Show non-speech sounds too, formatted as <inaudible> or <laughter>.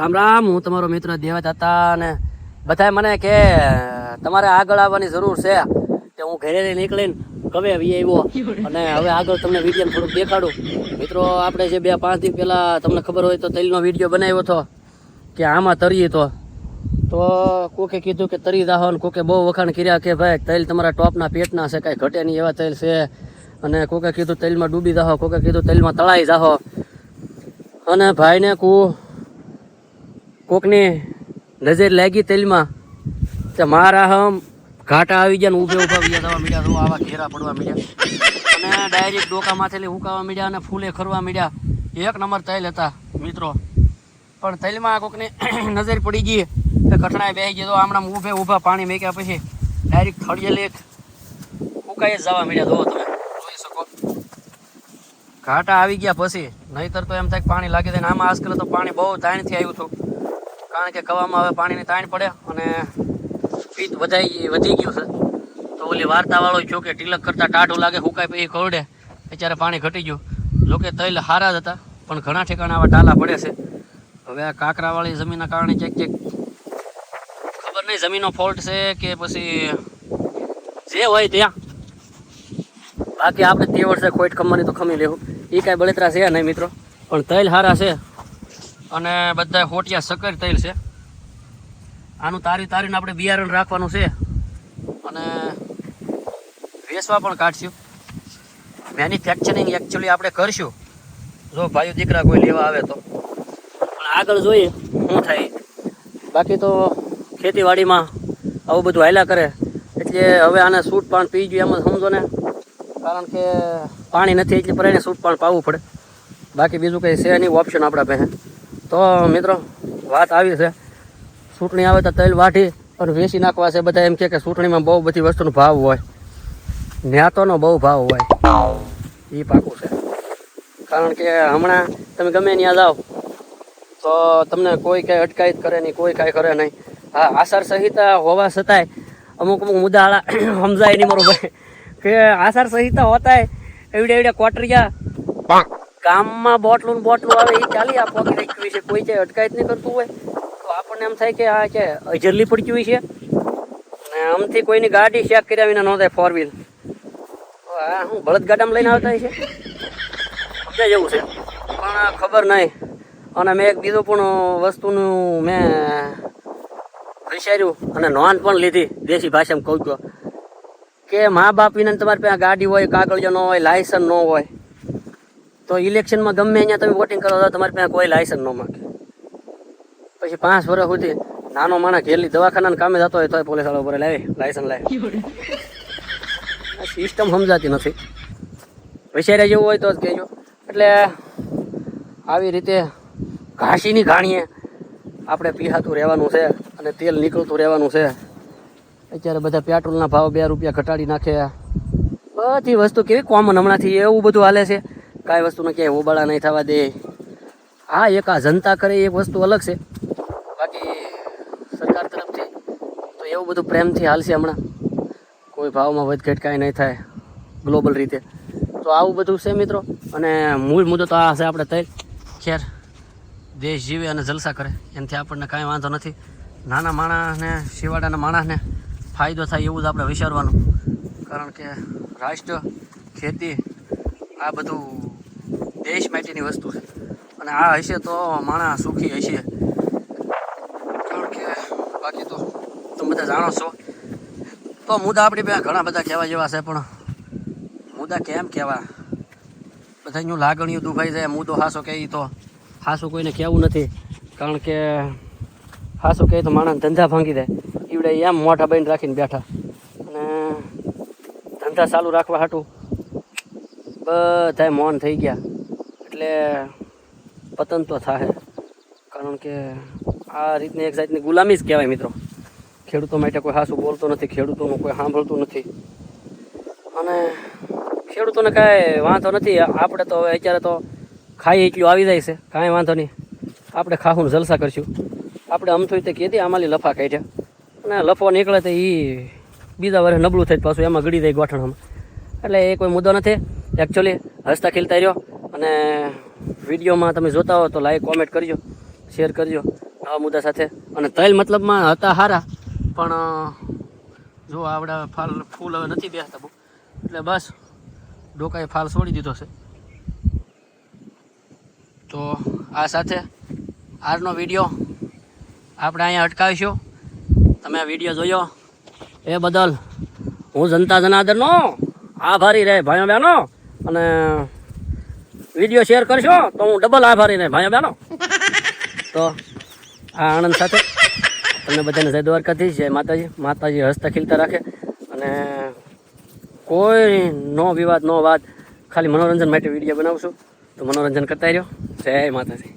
રામ રામ, હું તમારો મિત્ર દેવા હતા અને બધાએ મને કે, તમારે આગળ આવવાની જરૂર છે કે હું ઘરે નીકળીને કવે આવ્યો અને હવે આગળ તમને વીડિયો થોડુંક દેખાડું. મિત્રો, આપણે જે બે પાંચ દિવસ પહેલાં તમને ખબર હોય તો તેલનો વીડિયો બનાવ્યો હતો, કે આમાં તરીએ તો તો કોકે કીધું કે તરી દાહો ને કોકે બહુ વખાણ કર્યા કે ભાઈ તેલ તમારા ટોપના પેટના છે, કાંઈ ઘટે નહીં એવા તેલ છે. અને કોકે કીધું તેલમાં ડૂબી જાહો કોકે કીધું તેલમાં તળાઈ જાહો અને ભાઈને કુ કોકની નજર લાગી તેલમાં તો મારા હમ ઘાટા આવી ગયા ને ઊભે ઊભા <laughs> બીજા થવા મીડ્યા તો આવા ઘેરા પડવા મીડ્યા. અને ડાયરેક્ટ ડોકા માથેલી હુકાવા મીડ્યા અને ફૂલે ખરવા મીડ્યા. એક નંબર તૈલ હતા મિત્રો. પણ તૈલમાં કોકની <coughs> નજર પડી ગઈ કે કઠણાએ બેસી ગયો તો હમણાં ઊભે ઊભા પાણી મેક્યા પછી ડાયરેક્ટ થળીએ લેખ હુકાઈ જ જવા મીડ્યા. જો તમે. જોઈ શકો. ઘાટા આવી ગયા પછી નહીતર તો એમ થાય પાણી લાગી જાય આમાં આજકાલ તો પાણી બહુ તાણથી આવ્યું હતું. કારણ કે કવામાં હવે પાણીની તાણ પડે અને પીત વધાઈ વધી ગયું છે. તો ઓલી વાર્તાવાળો જો કે ટીલક કરતા ટાઢું લાગે હુકાય પછી કરડે અત્યારે પાણી ઘટી ગયું. જોકે તૈલ હારા જ હતા, પણ ઘણા ઠેકાણે આવા ટાલા પડે છે. હવે આ કાંકરાવાળી જમીનના કારણે ક્યાંક ક્યાંક ખબર નહીં જમીનનો ફોલ્ટ છે કે પછી જે હોય ત્યાં. બાકી આપણે તે વર્ષે ખોઈટ ખમવાની તો ખમી લેવું. એ કાંઈ બળતરા છે નહીં મિત્રો. પણ તૈલ હારા છે. અને બધા હોટિયા સકર તૈલ છે. આનું તારી તારીને આપણે બિયારણ રાખવાનું છે. અને વેસવા પણ કાઢશું. મેન્યુફેક્ચરિંગ એકચ્યુઅલી આપણે કરશું. જો ભાઈઓ દીકરા કોઈ લેવા આવે તો. પણ આગળ જોઈએ શું થાય. બાકી તો ખેતીવાડીમાં આવું બધું હાલ્યા કરે. એટલે હવે આને સૂટ પણ પી જોઈએ એમ સમજો ને. કારણ કે પાણી નથી એટલે પર એને સૂટ પણ પાવું પડે. બાકી બીજું કંઈ છે નહીં ઓપ્શન આપણા પાસે. તો મિત્રો, વાત આવી છે. ચૂંટણી આવે તો તૈલ વાટી અને વેચી નાખવા છે બધા એમ કે ચૂંટણીમાં બહુ બધી વસ્તુનો ભાવ હોય. ન્યાતોનો બહુ ભાવ હોય. એ પાકું છે. કારણ કે હમણાં તમે ગમે ત્યાં જાઓ, તો તમને કોઈ કાંઈ અટકાયત કરે નહીં, કોઈ કાંઈ કરે નહીં. હા આસાર સંહિતા હોવા છતાંય અમુક અમુક મુદ્દા <coughs> સમજાય નહીં મારો ભાઈ. કે આસાર સંહિતા હોતાય એવડે એવડે કોટરિયા ગામમાં બોટલું બોટલું આવે એ ચાલી આપવા કે રાખ્યું છે. કોઈ છે અટકાયત નહીં કરતું હોય. તો આપણને એમ થાય કે આ છે અજરલી પડતી હોય છે. ને આમથી કોઈની ગાડી ચેક કર્યા વિના ન થાય ફોર વ્હીલ આ હું બળદ ગાડામાં લઈને આવતા છે? સમજાય જેવું છે? પણ ખબર નહીં. અને મેં એક બીજું પણ વસ્તુનું મેં વિચાર્યું અને નોંધ પણ લીધી, દેશી ભાષામાં કહું તો કે મા બાપ વિના તમારી પાસે ગાડી હોય, કાગળિયો ન હોય લાયસન્સ ન હોય. તો ઇલેક્શનમાં ગમે અહીંયા તમે વોટિંગ કરો તો તમારી પાસે કોઈ લાયસન્સ ન માગે. પછી પાંચ વર્ષ સુધી નાનો માણસ ઘેરલી દવાખાના કામે જતો હોય તોય પોલીસવાળા ઉપર લાવી લાયસન્સ લાવી સિસ્ટમ સમજાતી નથી. વિચારે જેવું હોય તો જ કહેજો. એટલે આવી રીતે ઘાસીની ઘાણીએ આપણે પીહાતું રહેવાનું છે અને તેલ નીકળતું રહેવાનું છે. અત્યારે બધા પેટ્રોલના ભાવ બે રૂપિયા ઘટાડી નાખે બધી વસ્તુ કેવી કોમન હમણાંથી એવું બધું હાલે છે. કાંઈ વસ્તુને ક્યાંય હોબાળા નહીં થવા દે. હા, એક આ જનતા કરે એક વસ્તુ અલગ છે. બાકી સરકાર તરફથી તો એવું બધું પ્રેમથી હાલશે હમણાં. કોઈ ભાવમાં વધઘટ કાંઈ નહીં થાય ગ્લોબલ રીતે. તો આવું બધું છે મિત્રો. અને મૂળ મુદ્દો તો આ છે આપણે તૈલ ખેર દેશ જીવે અને જલસા કરે. એનાથી આપણને કાંઈ વાંધો નથી. નાના માણસને, શિવાડાના માણસને ફાયદો થાય એવું જ આપણે વિચારવાનું. કારણ કે રાષ્ટ્ર, ખેતી, આ બધું દેશ માટેની વસ્તુ છે. અને આ હશે તો માણસ સુખી હશે. કારણ કે બાકી તો તમે બધા જાણો છો. તો મુદ્દા આપણી પાસે ઘણા બધા કહેવા જેવા છે, પણ મુદ્દા કેમ કહેવા? બધાનું લાગણીઓ દુભાઈ જાય, મુદ્દો હાસો કહે તો. હાસો કોઈને કહેવું નથી. કારણ કે હાસો કહે તો માણસ ધંધા ભાંગી દે. ઈવડે એમ મોટા બહીને રાખીને બેઠા. અને ધંધા ચાલુ રાખવા હાટું બધાય મૌન થઈ ગયા. એટલે પતન તો થાય કારણ કે આ રીતની એક જાતની ગુલામી જ કહેવાય મિત્રો. ખેડૂતો માટે કોઈ હાસું બોલતો નથી, ખેડૂતોનું કોઈ સાંભળતું નથી. અને ખેડૂતોને કાંઈ વાંધો નથી, આપણે તો હવે અત્યારે તો ખાઈ એટલું આવી જાય છે, કાંઈ વાંધો નહીં. આપણે ખાહું જલસા કરશું. આપણે અમથું તે કીધી આમાંથી લફા કાઢ્યા. અને લફો નીકળે તો એ બીજા વર્ષે નબળું થાય પાછું એમાં ગળી જાય ગોઠણમાં. એટલે એ કોઈ મુદ્દો નથી. એકચ્યુઅલી હસતા ખીલતા રહ્યો. અને વિડીયોમાં તમે જોતા હો તો લાઈક કોમેન્ટ કરજો શેર કરજો નવા મુદ્દા સાથે. અને તૈલ મતલબમાં હતા સારા પણ જો આવડા ફાલ, ફૂલ હવે નથી બેસતા બહુ. એટલે બસ, ડોકાએ ફાલ છોડી દીધો છે. તો આ સાથે આજનો વીડિયો આપણે અહીંયા અટકાવીશું. તમે આ વીડિયો જોયો? એ બદલ હું જનતા જનાર્દનનો આભારી રહે, ભાઈઓ બહેનો. અને વીડિયો શેર કરશો તો હું ડબલ આભારી ને ભાઈ બહેનો <laughs> તો આ આનંદ સાથે તમને બધાને જય દ્વારકાથી જય માતાજી. માતાજી હસતા ખીલતા રાખે. અને કોઈ નો વિવાદ નો વાત ખાલી મનોરંજન માટે વીડિયો બનાવશું. તો મનોરંજન કરતા રહ્યો જય માતાજી.